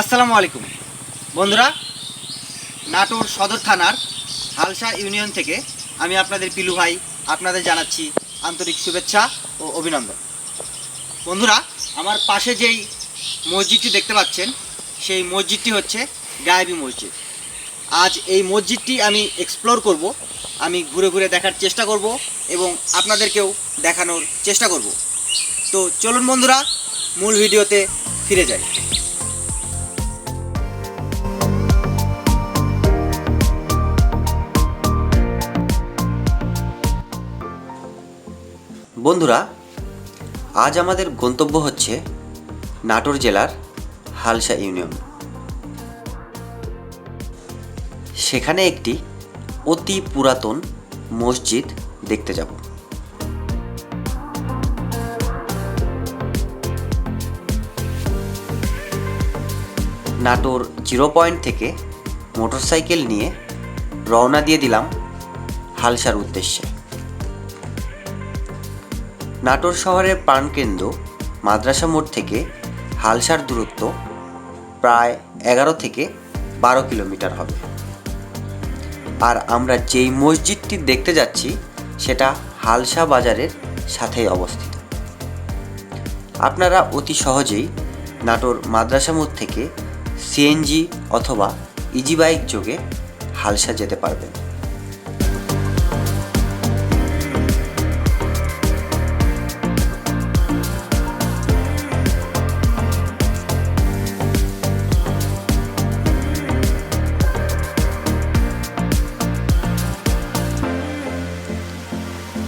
আসসালামু আলাইকুম। বন্ধুরা, নাটোর সদর থানার হালসা ইউনিয়ন থেকে আমি আপনাদের পিলু ভাই আপনাদের জানাচ্ছি আন্তরিক শুভেচ্ছা ও অভিনন্দন। বন্ধুরা, আমার পাশে যেই মসজিদটি দেখতে পাচ্ছেন, সেই মসজিদটি হচ্ছে গায়েবী মসজিদ। আজ এই মসজিদটি আমি এক্সপ্লোর করব, আমি ঘুরে ঘুরে দেখার চেষ্টা করব এবং আপনাদেরকেও দেখানোর চেষ্টা করব। তো চলুন বন্ধুরা, মূল ভিডিওতে ফিরে যাই। বন্ধুরা, আজ আমাদের গন্তব্য হচ্ছে নাটোর জেলার হালসা ইউনিয়ন। সেখানে একটি অতি পুরাতন মসজিদ দেখতে যাব। নাটোর জিরো পয়েন্ট থেকে মোটরসাইকেল নিয়ে রওনা দিয়ে দিলাম হালসার উদ্দেশ্যে। নাটোর শহরের প্রাণকেন্দ্র, মাদ্রাসা মোড় থেকে হালসার দূরত্ব প্রায় এগারো থেকে বারো কিলোমিটার হবে। আর আমরা যেই মসজিদটি দেখতে যাচ্ছি, সেটা হালসা বাজারের সাথেই অবস্থিত। আপনারা অতি সহজেই নাটোর মাদ্রাসা মোড় থেকে সিএনজি অথবা ইজি বাইক যোগে হালসা যেতে পারবেন।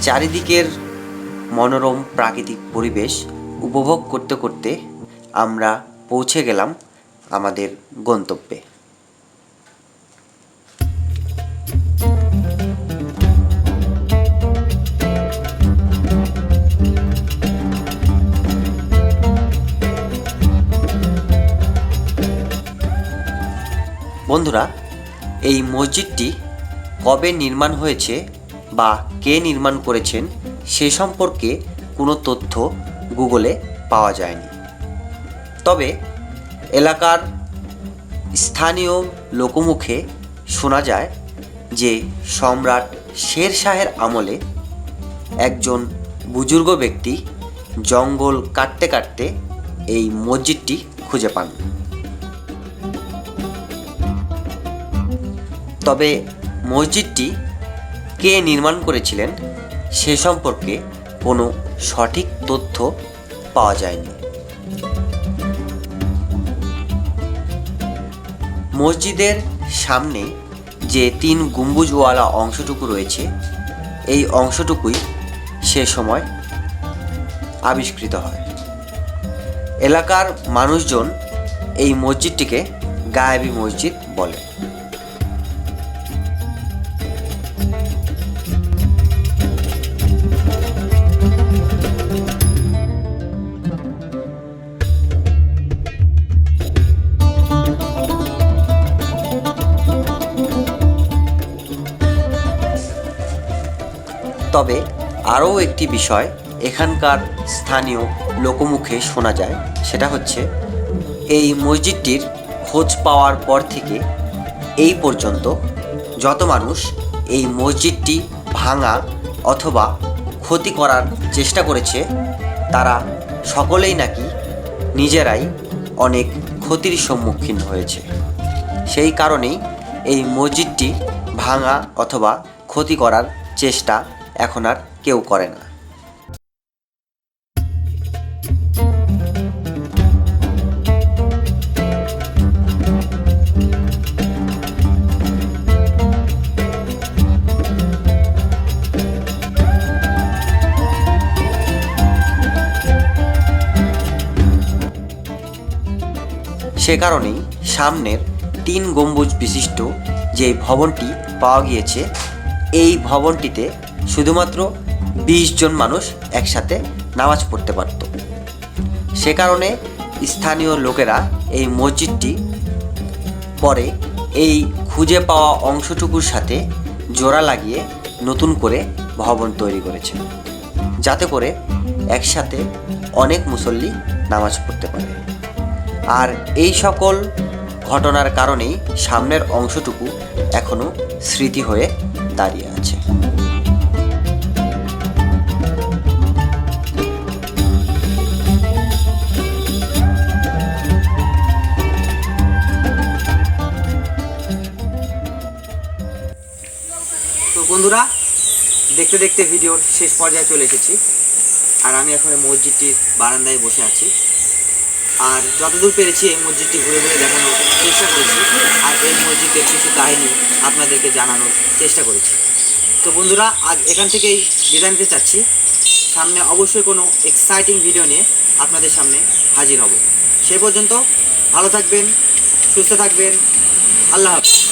চারিদিকের মনোরম প্রাকৃতিক পরিবেশ উপভোগ করতে করতে আমরা পৌঁছে গেলাম আমাদের গন্তব্যে। বন্ধুরা, এই মসজিদটি কবে নির্মাণ হয়েছে বা কে নির্মাণ করেছেন সে সম্পর্কে কোনো তথ্য গুগলে পাওয়া যায়নি। তবে এলাকার স্থানীয় লোকমুখে শোনা যায় যে সম্রাট শের শাহের আমলে একজন বুজুর্গ ব্যক্তি জঙ্গল কাটতে কাটতে এই মসজিদটি খুঁজে পান। তবে মসজিদটি কে নির্মাণ করেছিলেন সে সম্পর্কে কোনো সঠিক তথ্য পাওয়া যায়নি। মসজিদের সামনে যে তিন গম্বুজওয়ালা অংশটুকু রয়েছে, এই অংশটুকুই সে সময় আবিষ্কৃত হয়। এলাকার মানুষজন এই মসজিদটিকে গায়েবী মসজিদ বলে। তবে আরও একটি বিষয় এখানকার স্থানীয় লোকমুখে শোনা যায়, সেটা হচ্ছে এই মসজিদটির খোঁজ পাওয়ার পর থেকে এই পর্যন্ত যত মানুষ এই মসজিদটি ভাঙা অথবা ক্ষতি করার চেষ্টা করেছে, তারা সকলেই নাকি নিজেরাই অনেক ক্ষতির সম্মুখীন হয়েছে। সেই কারণেই এই মসজিদটি ভাঙা অথবা ক্ষতি করার চেষ্টা এখন আর কেউ করে না। সে কারণেই সামনের তিন গম্বুজ বিশিষ্ট যে ভবনটি পাওয়া গিয়েছে, এই ভবনটিতে শুধুমাত্র বিশ জন মানুষ একসাথে নামাজ পড়তে পারত। সে কারণে স্থানীয় লোকেরা এই মসজিদটি পরে এই খুঁজে পাওয়া অংশটুকুর সাথে জোড়া লাগিয়ে নতুন করে ভবন তৈরি করেছে, যাতে করে একসাথে অনেক মুসল্লি নামাজ পড়তে পারে। আর এই সকল ঘটনার কারণেই সামনের অংশটুকু এখনও স্মৃতি হয়ে দাঁড়িয়ে আছে। বন্ধুরা, দেখতে দেখতে ভিডিওর শেষ পর্যায়ে চলে এসেছি। আর আমি এখন এই মসজিদটির বারান্দায় বসে আছি। আর যতদূর পেরেছি এই মসজিদটি ঘুরে ঘুরে দেখানোর চেষ্টা করেছি। আর এই মসজিদের কিছু কাহিনী আপনাদেরকে জানানোর চেষ্টা করেছি। তো বন্ধুরা, আজ এখান থেকেই বিদায় নিতে চাচ্ছি। সামনে অবশ্যই কোনো এক্সাইটিং ভিডিও নিয়ে আপনাদের সামনে হাজির হব। সে পর্যন্ত ভালো থাকবেন, সুস্থ থাকবেন। আল্লাহ হাফিজ।